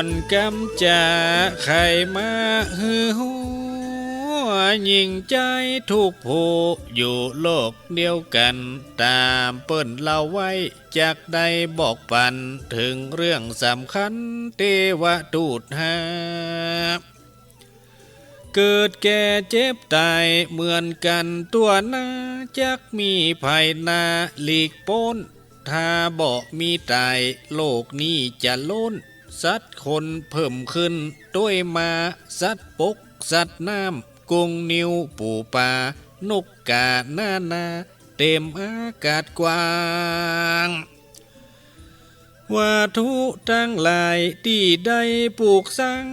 อนกำจาใครมาฮือหัวยิงใจทุกผู้อยู่โลกเดียวกันตามเปิ้นเล่าไว้จากได้บอกปันถึงเรื่องสำคัญเทวทูตหาเกิดแก่เจ็บตายเหมือนกันตัวนาจักมีภัยนาหลีกพ้น ถ้าบอกมีตายโลกนี้จะล้น สัตว์คนเพิ่มขึ้นด้วยมาสัตว์ปก สัตว์น้ำกุงนิวปูปานกกาหน้านา เต็มอากาศกว้างว่าทุทั้งหลายที่ได้ปลูกสร้าง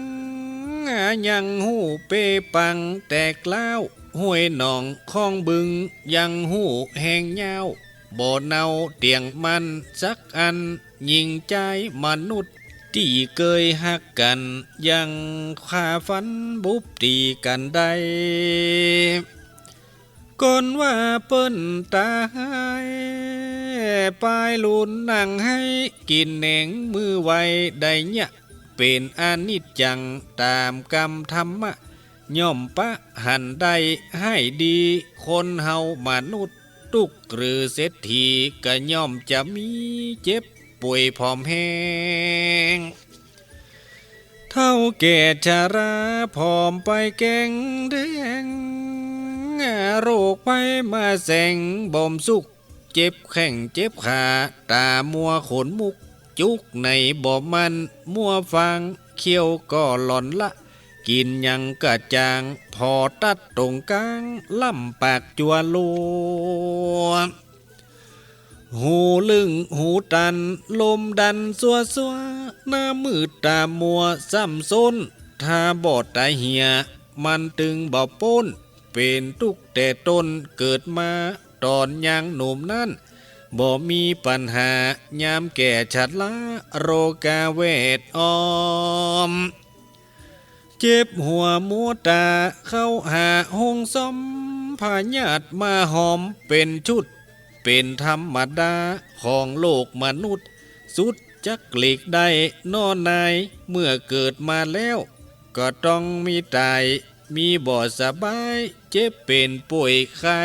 ยังหูเปปังแตกเล้าวห้วยหนองคลองบึง ยังหูแหงยาวบ่เนาเตียงมันสักอัน ยิงใจมนุษย์ ที่เคยหักกัน ยังขาฟันบุบตีกันได้ก่อนว่าเปิ้นตายปลายลุนนั่งให้กินเหน่งมือไวได้เนี่ยเป็นอานิจจังตามกรรมธรรมะ ย่อมปะหันได้ให้ดี คนเฮามนุษย์ตุกหรือเศรษฐีก็ย่อมจะมีเจ็บป่วยผอมแห้ง เก่ชราผอมไปแกงแดงโรคไปมาแสงบ่มสุก เจ็บแข้งเจ็บขาตามัวขนมุก จุกในบ่มันมัวฟังเขี้ยวก็หล่อนละ กินยังกระจาง พอตัดตรงกลาง ล่ำปากจัวลัว หูลึงหูตัน ลมดันสัวสัวหน้ามืดตามัวซ้ำซ้นถ้าบอดตาเหีย มันตึงบ่ป้น เป็นทุกแต่ต้นเกิดมาตอนยังหนุ่มนั่นบ่มีปัญหายามแก่ชัดละโรกาเวทออม เจ็บหัวมัวตาเข้าหาหงซ้อมพาญาติมาหอมเป็นชุด เป็นธรรมดาของโลกมนุษย์ สุดจักหลีกได้นอนนายเมื่อเกิดมาแล้ว ก็ต้องมีตายมีบ่อสบาย เจ็บเป็นป่วยไข้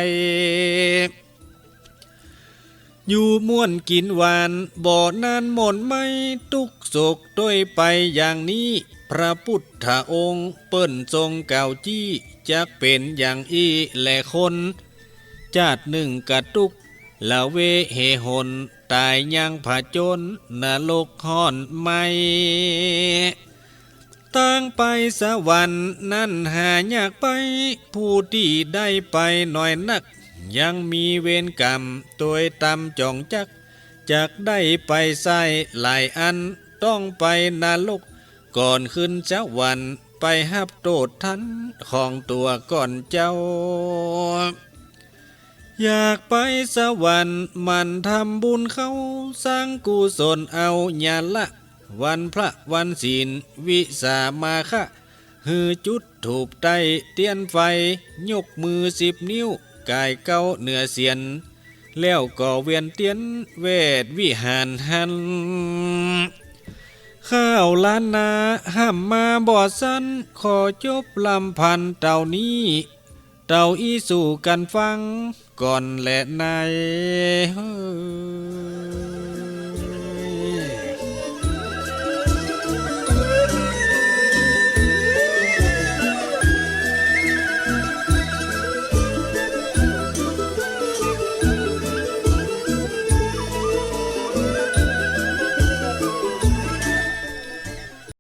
อยู่ม่วนกินหวานบ่อนานหม่นไม่ตุกโศกด้วยไปอย่างนี้ พระพุทธองค์เปิ้นทรงเก่าจี้จะเป็นอย่างอีแหละคนจาดหนึ่งกระตุก ละเวเหหนตายยังผาจนนรกห่อนไม่ตั้งไปสวรรค์นั่นหายากไป ผู้ที่ได้ไปหน่อยนัก ยังมีเวรกรรมตัวตำจองจัก จากได้ไปใส่หลายอันต้องไปนรก ก่อนขึ้นสวรรค์ไปหับโทษทันของตัวก่อนเจ้า อยากไปสวรรค์มันทำบุญเขาสร้างกุศลเอาญาละ วันพระวันศีลวิสามาคะฮือจุดถูกใต้เตียนไฟ ยกมือสิบนิ้ว กายเก้าเหนือเสียน แล้วก็เวียนเตียนเวทวิหารหัน ข้าวล้านนาห้ามมาบอดสั้นขอจบลำพันเต่านี้ เราอีสู่กันฟังก่อนและใน